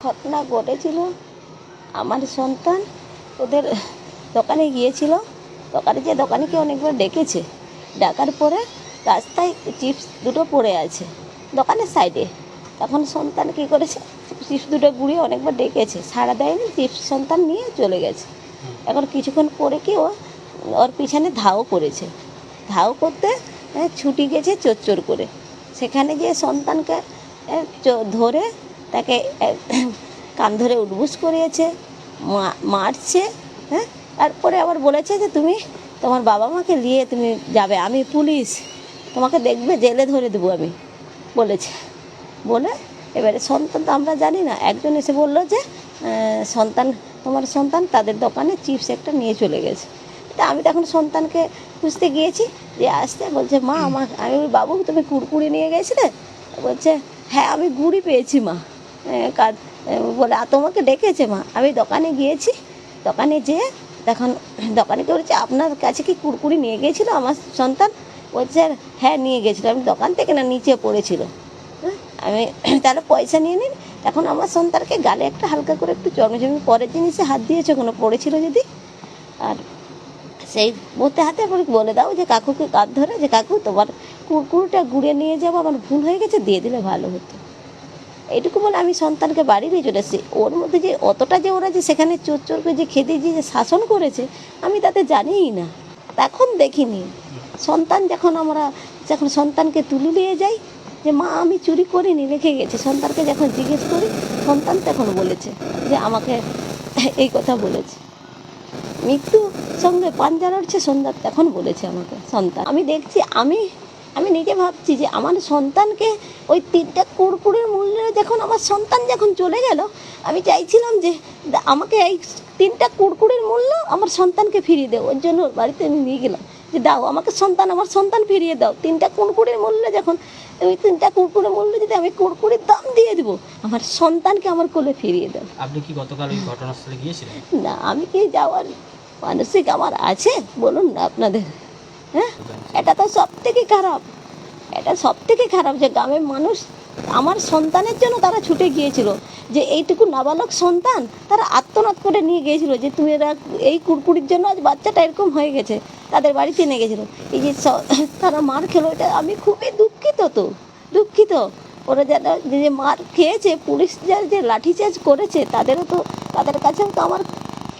ঘটনা ঘটেছিল। আমার সন্তান ওদের দোকানে গিয়েছিল। দোকানে যে দোকানিকে অনেকবার ডেকেছে। ডাকার পরে রাস্তায় চিপস দুটো পড়ে আছে দোকানের সাইডে। তখন সন্তান কী করেছে? চিপস দুটো গুঁড়িয়ে অনেকবার ডেকেছে। সারা দেয়নি চিপস সন্তান নিয়ে চলে গেছে। এখন কিছুক্ষণ পরে কি ও ওর পিছনে ধাও করেছে। ধাও করতে এ, ছুটি গেছে চোর চোর করে। সেখানে যে সন্তানকে এ, ধরে তাকে কান ধরে উঠবুস করিয়েছে মা- মারছে হ্যাঁ? তারপরে আবার বলেছে যে তুমি তোমার বাবা মাকে নিয়ে তুমি যাবে আমি পুলিশ তোমাকে দেখবে জেলে ধরে দেবো আমি বলেছে। বলে এবারে সন্তান তো আমরা জানি না একজন এসে বলল যে সন্তান তোমার সন্তান তাদের দোকানে চিপস একটা নিয়ে চলে গেছে। তা আমি তখন সন্তানকে খুঁজতে গিয়েছি যে আসতে বলছে মা আমার আমি বাবু তুমি কুড়কুড়ি নিয়ে গেছিলে? বলছে হ্যাঁ আমি গুড়ি পেয়েছি মা। কার বলে "আর তোমাকে ডেকেছে মা। আমি দোকানে গিয়েছি দোকানে যেয়ে তখন দোকানে বলছে আপনার কাছে কি কুড়কুড়ি নিয়ে গিয়েছিল আমার সন্তান? বলছে হ্যাঁ নিয়ে গেছিল আমি দোকান থেকে না নিচে পড়েছিল। হ্যাঁ, আমি তাহলে পয়সা নিয়ে নিন। এখন আমার সন্তানকে গালে একটা হালকা করে একটু জন্ম জমি পরের জিনিসে হাত দিয়েছে কোনো পড়েছিল যদি? আর সেই বলতে হাতে বলে দাও যে কাকুকে কাঁধ ধরে যে কাকু তোমার কুকুরটা ঘুরে নিয়ে যাব আমার ভুল হয়ে গেছে। দিয়ে দিলে ভালো হতো। এইটুকু বলে আমি সন্তানকে বাড়ি নিয়ে চলে এসেছি। ওর মধ্যে যে অতটা যে ওরা যে সেখানে চোর চোরকে যে খেতে যে শাসন করেছে, আমি তাতে জানিই না। তখন দেখিনি। সন্তান যখন আমরা যখন সন্তানকে তুলে নিয়ে যাই, যে মা আমি চুরি করিনি, রেখে গেছে। সন্তানকে যখন জিজ্ঞেস করি, সন্তান তখন বলেছে যে আমাকে এই কথা বলেছে। মৃত্যু সঙ্গে পাঞ্জা লড়ছে সন্ধ্যা তখন বলেছে আমাকে, সন্তান। আমি দেখছি, আমি আমি নিজে ভাবছি যে আমার সন্তানকে ওই তিনটা কুড়কুড়ের মূল্যে যখন আমার সন্তান যখন চলে গেল আমি চাইছিলাম যে আমাকে এই তিনটা কুড়কুড়ের মূল্য আমার সন্তানকে ফিরিয়ে দেও। ওর জন্য বাড়িতে আমি নিয়ে গেলাম যে দাও আমাকে সন্তান আমার সন্তান ফিরিয়ে দাও। তিনটা কুড়কুড়ের মূল্য যখন ওই তিনটা কুড়কুড়ের মূল্য যদি আমি কুড়কুড়ির দাম দিয়ে দেবো আমার সন্তানকে আমার কোলে ফিরিয়ে দাও। আপনি কি গতকাল ওই ঘটনাস্থলে গিয়েছিলেন? না আমি কি যাওয়ার মানসিক আমার আছে? বলুন না আপনাদের। হ্যাঁ? এটা তো সব থেকে খারাপ। এটা সব থেকে খারাপ যে গ্রামের মানুষ আমার সন্তানের জন্য তারা ছুটে গিয়েছিল। যে এইটুকু নাবালক সন্তান তারা আত্মনাদ করে নিয়ে গিয়েছিল যে তুমি এরা এই কুড়কুড়ির জন্য আজ বাচ্চাটা এরকম হয়ে গেছে, তাদের বাড়িতে নিয়ে গেছিল। এই যে তারা মার খেলো, এটা আমি খুবই দুঃখিত তো, দুঃখিত। ওরা যারা যে মার খেয়েছে, পুলিশ যারা যে লাঠিচার্জ করেছে, তাদেরও তো, তাদের কাছেও তো আমার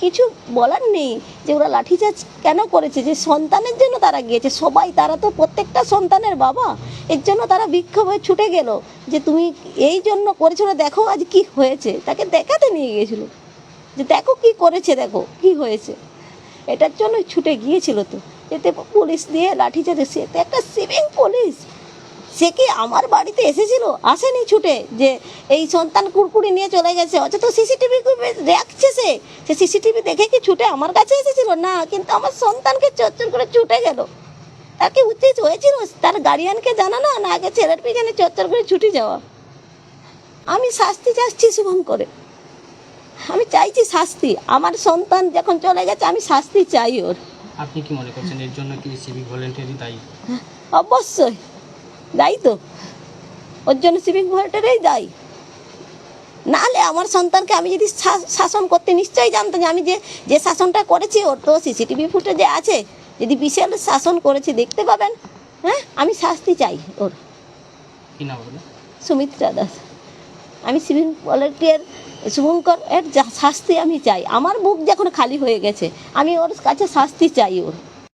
কিছু বলার নেই যে ওরা লাঠিচার্জ কেন করেছে, যে সন্তানের জন্য তারা গিয়েছে। সবাই, তারা তো প্রত্যেকটা সন্তানের বাবা। এর জন্য তারা বিক্ষোভ ছুটে গেল যে তুমি এই জন্য করেছ না, দেখো আজ কি হয়েছে। তাকে দেখাতে নিয়ে গিয়েছিল যে দেখো কি করেছে, দেখো কি হয়েছে। এটার জন্য ছুটে গিয়েছিল তো। এতে পুলিশ দিয়ে লাঠিচার্জ সে একটা সিভিং পুলিশ সে কি আমার বাড়িতে এসেছিল? আসেনি ছুটে যে এই সন্তান কুড়কুড়ি নিয়ে চলে গেছে। অথচ সিসিটিভি রাখছে সে। সে সিসিটিভি দেখে কি ছুটে আমার কাছে এসেছিল? না কিন্তু আমার সন্তানকে চচ্চর করে ছুটে গেল। তার কি উচিত হয়েছিল? তার গার্ডিয়ানকে জানানো? না আগে ছেলের পিছনে চচ্চর করে ছুটে যাওয়া। আমি শাস্তি চাচ্ছি শুভম করে আমি চাইছি শাস্তি। আমার সন্তান যখন চলে গেছে আমি শাস্তি চাই ওর। আপনি কি মনে করছেন এর জন্য কি সিভিক ভলেন্টিয়ারই দায়ী? অবশ্যই। দায়ী তো। ওর জন্য সিভিক ভলেন্টারেই দায়ী নাহলে আমার সন্তানকে আমি যদি শাসন করতে নিশ্চয়ই জানতাম যে আমি যে যে শাসনটা করেছি ওর তো সিসিটিভি ফুটেজে আছে। যদি বিশাল শাসন করেছি দেখতে পাবেন। হ্যাঁ? আমি শাস্তি চাই ওর। সুমিত্রা দাস। আমি সিভিল ভলেন্টিয়ার শুভঙ্কর এর শাস্তি আমি চাই। আমার বুক যখন খালি হয়ে গেছে আমি ওর কাছে শাস্তি চাই ওর।